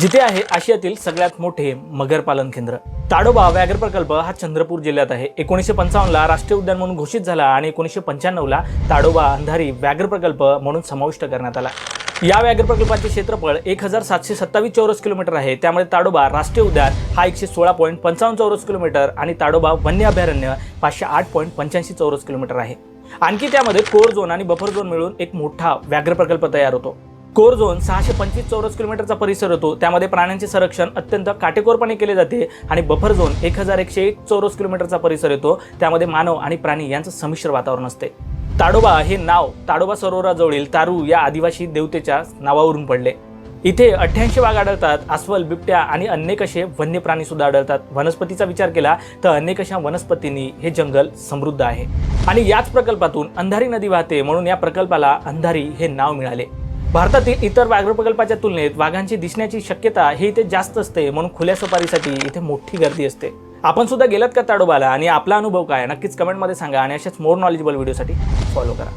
जिथे आहे आशियातील सगळ्यात मोठे मगर पालन केंद्र. ताडोबा व्याघ्र प्रकल्प हा चंद्रपूर जिल्ह्यात आहे. एकोणीसशे पंचावन्नला राष्ट्रीय उद्यान म्हणून घोषित झाला आणि एकोणीसशे पंच्याण्णवला ताडोबा अंधारी व्याघ्र प्रकल्प म्हणून समाविष्ट करण्यात आला. या व्याघ्र प्रकल्पाचे क्षेत्रफळ एक हजार सातशे सत्तावीस चौरस किलोमीटर आहे. त्यामध्ये ताडोबा राष्ट्रीय उद्यान हा एकशे सोळा पॉईंट पंचावन्न चौरस किलोमीटर आणि ताडोबा वन्य अभयारण्य पाचशे आठ पॉईंट पंच्याऐंशी चौरस किलोमीटर आहे. आणखी त्यामध्ये कोर झोन आणि बफर झोन मिळून एक मोठा व्याघ्र प्रकल्प तयार होतो. कोर झोन सहाशे पंचवीस चौरस किलोमीटरचा परिसर होतो. त्यामध्ये प्राण्यांचे संरक्षण अत्यंत काटेकोरपणे केले जाते आणि बफर झोन एक हजार एकशे एक चौरस किलोमीटरचा परिसर येतो. त्यामध्ये मानव आणि प्राणी यांचं संमिश्र वातावरण असते. ताडोबा हे नाव ताडोबा सरोवराजवळील तारू या आदिवासी देवतेच्या नावावरून पडले. इथे अठ्ठ्याऐंशी वाघ आढळतात अस्वल बिबट्या आणि अनेक असे वन्य प्राणी सुद्धा आढळतात. वनस्पतीचा विचार केला तर अनेक अशा वनस्पतींनी हे जंगल समृद्ध आहे. आणि याच प्रकल्पातून अंधारी नदी वाहते म्हणून या प्रकल्पाला अंधारी हे नाव मिळाले. भारतातील इतर व्याघ्र प्रकल्पाच्या तुलनेत वाघांची दिसण्याची शक्यता ही इथे जास्त असते म्हणून खुल्या सफारीसाठी इथे मोठी गर्दी असते. आपण सुद्धा गेलात का ताडोबाला? आणि आपला अनुभव काय? नक्कीच कमेंटमध्ये सांगा आणि अशाच मोर नॉलेजेबल व्हिडिओसाठी फॉलो करा.